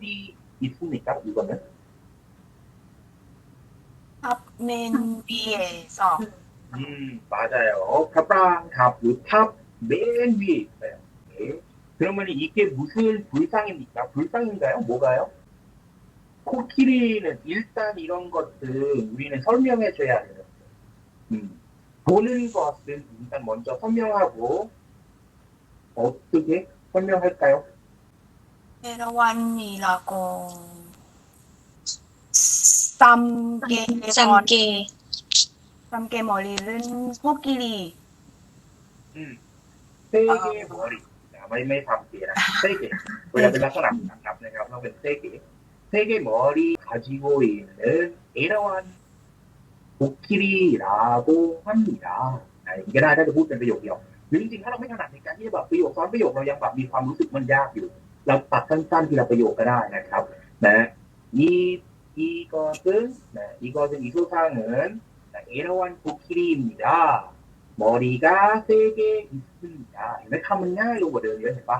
어디 있습니까? 이거는? 탑맨 위에서 음, 맞아요. 탑랑 탑, 그 탑, 맨 위에 있어요. 네. 그러면 이게 무슨 불상입니까? 불상인가요? 뭐가요? 코끼리는 일단 이런 것들 우리는 설명해줘야 돼요. 음, 보는 것은 일단 먼저 설명하고 어떻게 설명할까요? เอราวันมีละก็ซัมเกเซัมอนเกซัมเกหมอลีเล่นพวกกิลีอืมเต้เกหมอลีนะไม่ไม่ทำเกนะเต้เก๋เวลาเป็นลักษณะนับนะครับเราเป็นเต้เก๋เต้เก๋หมอลีคาจิโกอินเอราวันพวกกิลีลาโกฮันมีลาอะไรก็ได้ถ้าจะพูดเป็นประโยคเดียวหรือจริงๆถ้าเราไม่ถนัดในการที่จะแบบประโยคซ้อนประโยคเรายังแบบมีความรู้สึกมันยากอยู่ เราตัดสั้นๆทีละประโยคก็ได้นะครับนะ이 이것은 네, 이것은 이 소상은 네, 에러완 코끼리입니다. 머리가 세 개 있습니다. เห็นไหมคำมันง่ายลงกว่าเดิมเยอะเห็นปะ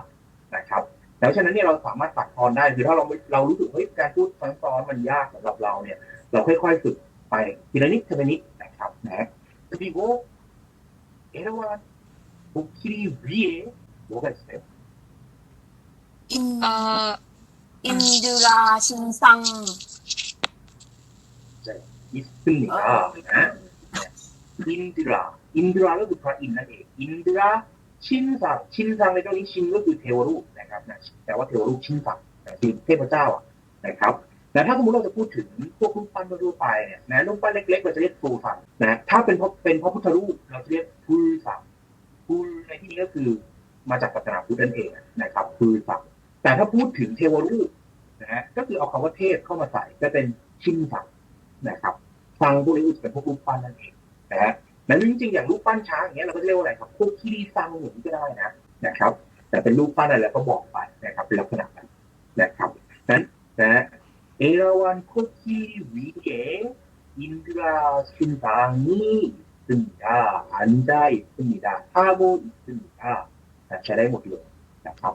นะครับแล้วฉะนั้นเนี่ยเราสามารถตัดทอนได้คือถ้าเราไม่เรารู้สึกเฮ้ยการพูดซ้อนๆมันยากสำหรับเราเนี่ย เราค่อยๆฝึกไปทีละนิดทีละนิดนะครับนะ그리고 에러완 코끼리 위에 뭐가 있어요? 인, เอ่อ 인드라 신상 있습니다. 아, 네. 인드라, 인드라는 그พระอินทร์นั่นเอง 인드라 신상, 신상의 ตรงนี้ชินก็คือเทวรูปนะครับนะแต่ว่าเทวรูปชินสังนะคือเทพเจ้าอะนะครับแต่ถ้าสมมติเราจะพูดถึงพวกรูปปั้นทั่วๆไปเนี่ยนะรูปปั้นเล็กๆเราจะเรียกปูสังนะถ้าเป็นพระเป็นพระพุทธรูปเราจะเรียกพูสังพูในที่นี้ก็คือมาจากศาสนาพุทธนั่นเองนะครับพูสัง แต่ถ้าพูดถึงเทวรูปนะฮะก็คือเอาคำว่าเทพเข้ามาใส่ก็เป็นชินสังนะครับฟังพวกนี้จะเป็นพวกรูปปั้นนั่นเองนะฮะแล้วจริงๆอย่างรูปปั้นช้างอย่างเงี้ยเราก็เรียกว่าอะไรครับพวกคีรีซังอย่างนี้ก็ได้นะนะครับ แต่เป็นรูปปั้นอะไรก็บอกไปนะครับเป็นลักษณะนั้นนะครับนั้นนะเอราวันโคคีวีเออินทราชินซังนี่ซึ่งดาอันได้ซึ่งดาฮาโบซึ่งดาใช้ได้หมดเลยนะครับ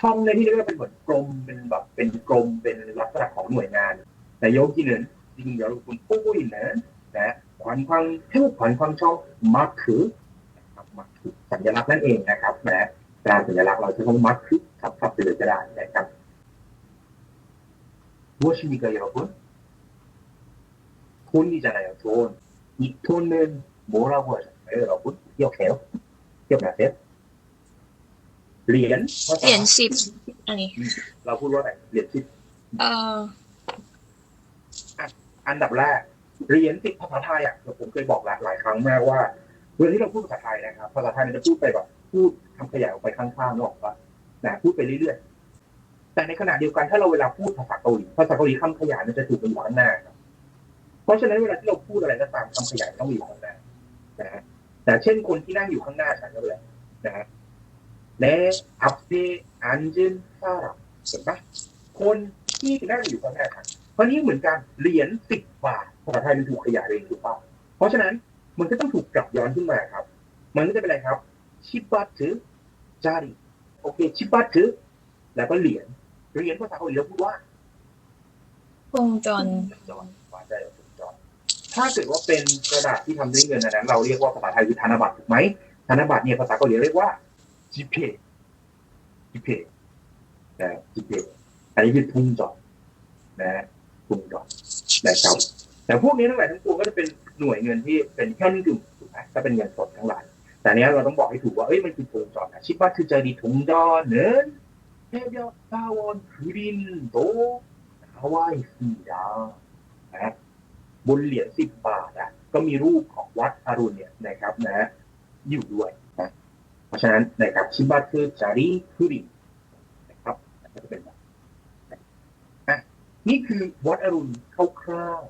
ช่องเนี่ยที่เรียกว่าเป็นเหมือนกรมเป็นแบบเป็นกรมเป็นลักษณะของหน่วยงานแต่ยกที่เดินจริงๆเราคุณปุ้ยนะนะขวัญความเท่าขวัญความชองมักคือมักคือสัญลักษณ์นั่นเองนะครับนะตรสัญลักษณ์เราจะต้องมักคือครับครับไปเลยก็ได้นะครับวชินิกายคุณคุณนี่จะไหนโทนอีกโทนหนึ่งโมราวัชไม่เราคุณเกี่ยวแขวเกี่ยวแบบเซ็ เหรียญสิบอันนี้ เราพูดว่าอะไรเหรียญสิบเอ่ออันดับแรกเหรียญติดภาษาไทยอะผมเคยบอกหลายหลายครั้งมากว่าเวลาที่เราพูดภาษาไทยนะครับภาษาไทยมันจะพูดไปแบบพูดคำขยายออกไปข้างๆนกออกปะนะพูดไปเรื่อยๆแต่ในขณะเดียวกันถ้าเราเวลาพูดภาษาเกาหลีภาษาเกาหลีคำขยายมันจะถูกไปอยู่ข้างหน้าครับเพราะฉะนั้นเวลาที่เราพูดอะไรก็ตามคำขยายต้องอยู่ข้างหน้านะฮะแต่เช่นคนที่นั่งอยู่ข้างหน้าฉันก็เลยนะฮะ และอัพเดอันจินซาระเห็นปะคนที่นั่งอยู่ข้างหน้าฉันเพราะนี่เหมือนกันเหรียญสิบบาทภาษาไทยมันถูกขยายเองถูกป่ะเพราะฉะนั้นมันก็ต้องถูกกลับย้อนขึ้นมาครับ มันก็จะเป็นอะไรครับ ชิบัตถือจารีโอเค ชิบัตถือแล้วก็เหรียญเหรียญภาษาเกาหลีเราพูดว่าวงจรจอนว่าได้ถูกจอนถ้าเกิดว่าเป็นกระดาษที่ทำด้วยเงินอันนั้นเราเรียกว่าภาษาไทยคือธนบัตรถูกไหมธนบัตรเนี่ยภาษาเกาหลีเรียกว่า จิเพจิเพนะจิเพอันนี้คือทุงจอนนะทุงจอนะครับแต่พวกนี้ทั้งหลายทั้งปวงก็จะเป็นหน่วยเงินที่เป็นแค่นกึ่งถูกไหมก็เป็นเงินสดทั้งหลายแต่เนี้ยเราต้องบอกให้ถูกว่าเอ้ยมันคือทงจอนนะชิบัตคือเจอดีทุงจอเนินเทเบียซาวอนกรินโตฮาวายสีดานะบนเหรียญสิบบาทอะก็มีรูปของวัดอรุณเนี่ยนะครับนะ อยู่ด้วยนะ ราะฉะนั้นนะครับชิบัตคือจารีคุรินะครับก็จะเป็นแบบนี่คือวัดอรุณคร่าว